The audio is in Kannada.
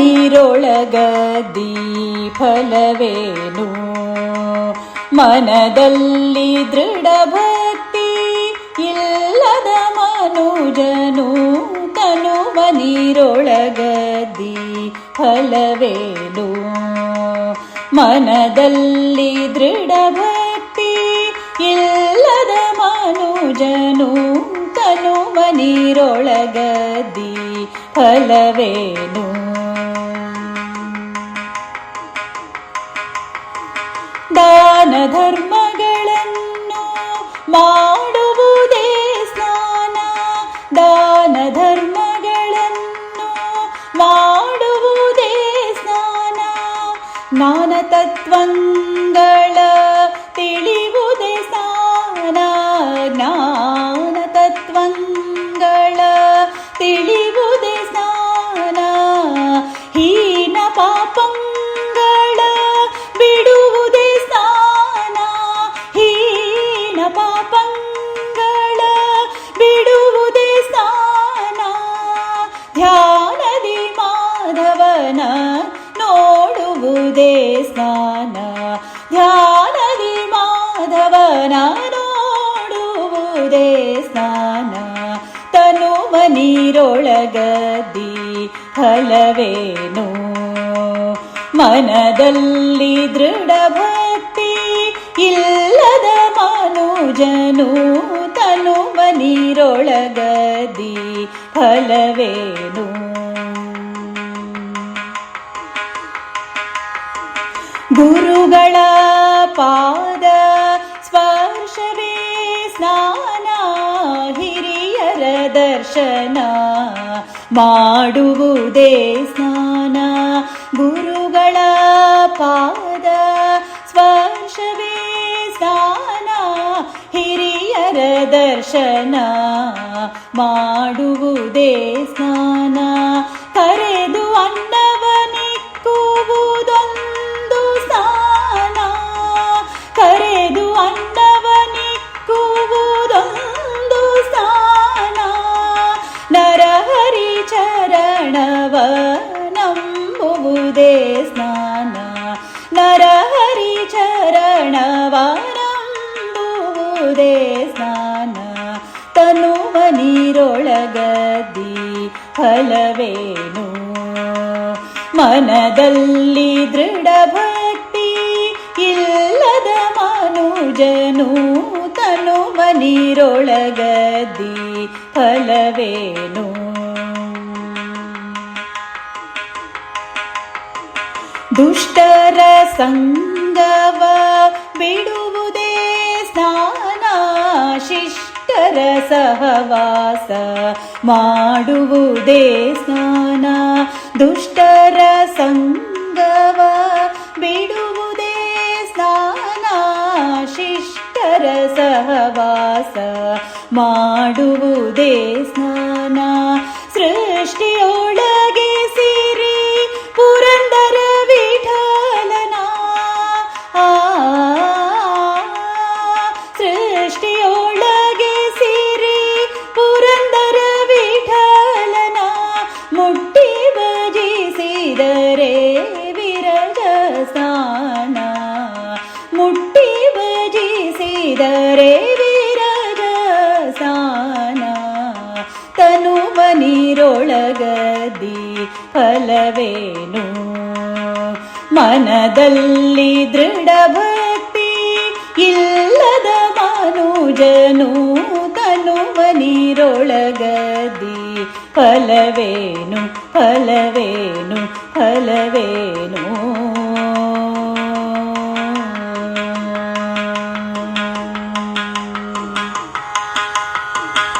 ನೀರೊಳಗದಿ ಫಲವೇನು? ಮನದಲ್ಲಿ ದೃಢ ಭಕ್ತಿ ಇಲ್ಲದ ಮನುಜನು ತನುವ ನೀರೊಳಗ ದೀಫಲವೇನು ಮನದಲ್ಲಿ ದೃಢ ಭಕ್ತಿ ಇಲ್ಲದ ಮನುಜನು ತನುವ ನೀರೊಳಗದಿ ಫಲವೇನು? ದಾನ ಧರ್ಮಗಳನ್ನು ಮಾಡುವುದೇ ಸ್ನಾನ ದಾನ ಧರ್ಮಗಳನ್ನು ಮಾಡುವುದೇ ಸ್ನಾನ ಜ್ಞಾನ ತತ್ವಂಗಳ ತಿಳಿಯುವುದೇ ನೋಡುವುದೇ ಸ್ನಾನ. ತನುವ ನೀರೊಳಗದಿ ಹಲವೇನು? ಮನದಲ್ಲಿ ದೃಢ ಭಕ್ತಿ ಇಲ್ಲದ ಮನುಜನು ತನುವ ನೀರೊಳಗದಿ ಹಲವೇನು? ಗುರುಗಳ ಪಾದ ದರ್ಶನ ಮಾಡುವುದೇ ಸ್ನಾನ. ಗುರುಗಳ ಪಾದ ಸ್ಪರ್ಶವೇ ಸ್ನಾನ. ಹಿರಿಯರ ದರ್ಶನ ಮಾಡುವುದೇ ಸ್ನಾನ. ಕರೆದು ಚರಣವ ನಂಬುವುದೇ ಸ್ನಾನ. ನರಹರಿ ಚರಣವ ನಂಬುವುದೇ ಸ್ನಾನ. ತನುವ ನೀರೊಳಗದಿ ಫಲವೇನು? ಮನದಲ್ಲಿ ದೃಢ ಭಕ್ತಿ ಇಲ್ಲದ ಮನುಜನು ತನುವ ನೀರೊಳಗದಿ ಫಲವೇನು? ದುಷ್ಟರ ಸಂಗವ ಬಿಡುವುದೇ ಸ್ನಾನ ಶಿಷ್ಟರ ಸಹವಾಸ ಮಾಡುವುದೇ ಸ್ನಾನ ದುಷ್ಟರ ಸಂಗವ ಬಿಡುವುದೇ ಸ್ನಾನ ಶಿಷ್ಟರ ಸಹವಾಸ ಮಾಡುವುದೇ ಸ್ನಾನ ಸೃಷ್ಟಿಯೊಳಗೆ ಭಜಿಸಿದರೆ ವೀರದ ಸ್ನಾನ ತನುವ ನೀರೊಳಗದಿ ಫಲವೇನು? ಮನದಲ್ಲಿ ದೃಢ ಭಕ್ತಿ ಇಲ್ಲದ ಮನುಜನು, ತನುವ ನೀರೊಳಗದಿ ಫಲವೇನು ಫಲವೇನು ಫಲವೇನು?